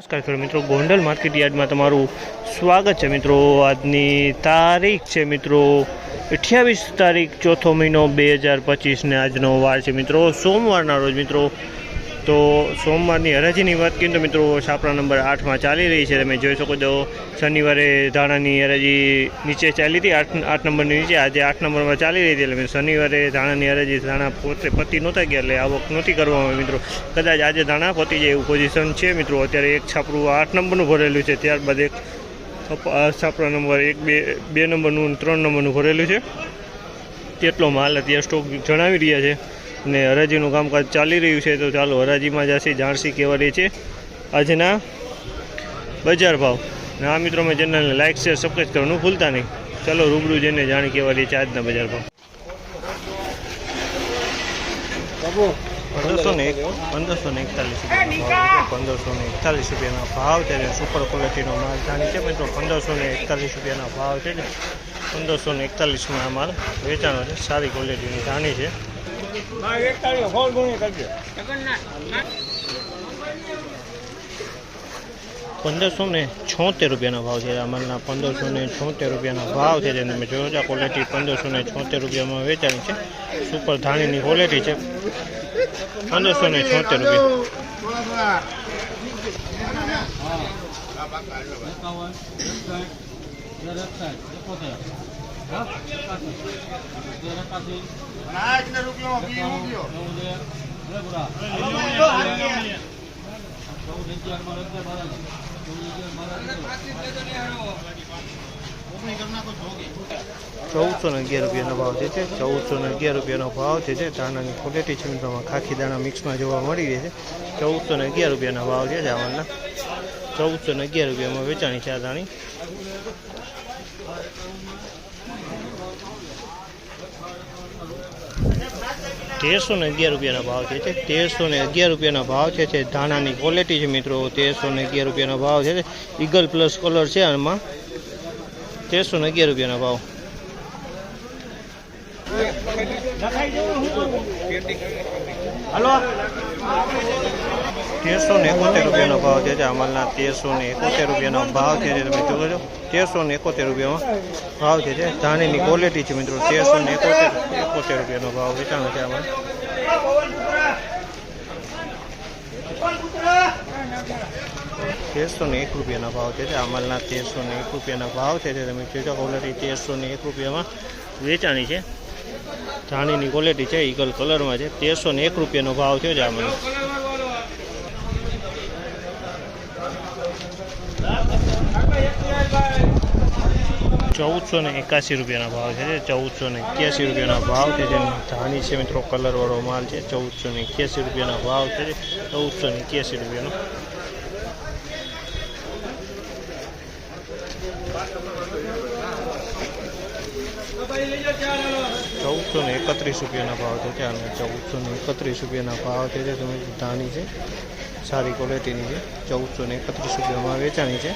નમસ્કાર ખેડૂત મિત્રો, ગોંડલ માર્કેટ યાર્ડમાં તમારું સ્વાગત છે મિત્રો. આજની તારીખ છે મિત્રો અઠ્યાવીસ તારીખ ચોથો મહિનો બે હજાર પચીસને આજનો વાર છે મિત્રો. સોમવારના રોજ મિત્રો તો સોમવારની હરાજીની વાત કરીએ તો મિત્રો, છાપરા નંબર આઠમાં ચાલી રહી છે. તમે જોઈ શકો છો, શનિવારે ધાણાની હરાજી નીચે ચાલી હતી, આઠ આઠ નંબરની નીચે. આજે આઠ નંબરમાં ચાલી રહી હતી, એટલે શનિવારે ધાણાની હરાજી ધાણા પોતે પતી નહોતા ગયા, એટલે આવક નહોતી કરવામાં મિત્રો. કદાચ આજે ધાણા પતી જાય એવું પોઝિશન છે, મિત્રો. અત્યારે એક છાપરું આઠ નંબરનું ભરેલું છે, ત્યારબાદ એક છાપરા નંબર એક, બે બે નંબરનું ત્રણ નંબરનું ભરેલું છે. તેટલો માલ અત્યારે સ્ટોક જણાવી રહ્યા છે. ને હરાજીનું કામકાજ ચાલી રહ્યું છે તો ચાલો હરાજીમાં જશે જાણસી કેવા રહી છે. આજના બજાર ભાવ. ને આ મિત્રો મેં ચેનલને લાઇક શેર સબસ્ક્રાઈબ કરવાનું ભૂલતા નહીં. ચાલો રૂબરૂ જઈને જાણી કેવા રહી છે આજના બજાર ભાવ. પંદરસો ને એક પંદરસો ને એકતાલીસ રૂપિયાનો ભાવ. છે. પંદરસો ને એકતાલીસ રૂપિયાના ભાવ છે સુપર ક્વોલિટીનો માલ જાણી છે મિત્રો. પંદરસો ને એકતાલીસ રૂપિયાના ભાવ છે ને પંદરસો ને એકતાલીસમાં આ માલ વેચાણો છે સારી ક્વોલિટીની ધાણી છે. પંદરસો ને છોતેર રૂપિયાના ભાવ છે. અમલના પંદરસો ને છોતેર રૂપિયાના ભાવ છે. જેને તમે જોયો છો ક્વોલિટી પંદરસો ને છોતેર રૂપિયામાં વેચાણી છે. સુપર ધાણીની ક્વોલિટી છે. પંદરસો ને છોતેર રૂપિયા. ચૌદસો ને અગિયાર રૂપિયાનો ભાવ છે, ચૌદસો ને અગિયાર રૂપિયાનો ભાવ છે દાણાની ધાણાની ક્વોલિટી છે ખાખી દાણા મિક્સમાં જોવા મળી રહે છે. ચૌદસો ને અગિયાર રૂપિયાના ભાવ છે ચાવલના ચૌદસો ને અગિયાર રૂપિયામાં વેચાણી છે આ ધાણી. તેરસો ને અગિયાર રૂપિયાના ભાવ છે તેરસો ને અગિયાર રૂપિયાના ભાવ છે તે ધાણાની ક્વોલિટી છે મિત્રો, તેરસો ને અગિયાર રૂપિયાનો ભાવ છે ઈગલ પ્લસ કલર છે આમાં. તેરસો ને અગિયાર રૂપિયાના ભાવ. તેરસો ને એકોતેર રૂપિયાનો ભાવ છે અમલના તેરસો ને એકોતેર રૂપિયાનો ભાવ છે જે તમે જોવો તેરસો ને એકોતેર રૂપિયામાં ભાવ છે જે ધાણીની ક્વોલિટી છે મિત્રો. તેરસો ને એકોતેર એકોતેર રૂપિયાનો ભાવ વેચાણો છે આમાં. તેરસો ને એક રૂપિયાના ભાવ છે આ માલના તેરસો ને એક રૂપિયાના ભાવ છે જે તમે જોજો ક્વોલિટી તેરસો ને એક રૂપિયામાં વેચાણી છે. ધાણીની ક્વોલિટી છે ઈગલ કલરમાં છે. તેરસો ને એક રૂપિયાનો ભાવ થયો છે જ આ મને ચૌદસો ને એકાસી રૂપિયાના ભાવ છે ચૌદસો ને એક્યાસી રૂપિયાના ભાવ છે, જેમ ધાણી છે મિત્રો, કલરવાળો માલ છે ચૌદસો ને એક્યાસી રૂપિયાના ભાવ છે ચૌદસો ને એક્યાસી રૂપિયાનો. ચૌદસો ને એકત્રીસ રૂપિયાના ભાવ છે અને ચૌદસો ને એકત્રીસ રૂપિયાના ભાવ છે, જે ધાણી છે. સારી ક્વોલિટીની છે. ચૌદસો ને એકત્રીસ રૂપિયામાં વેચાણી છે.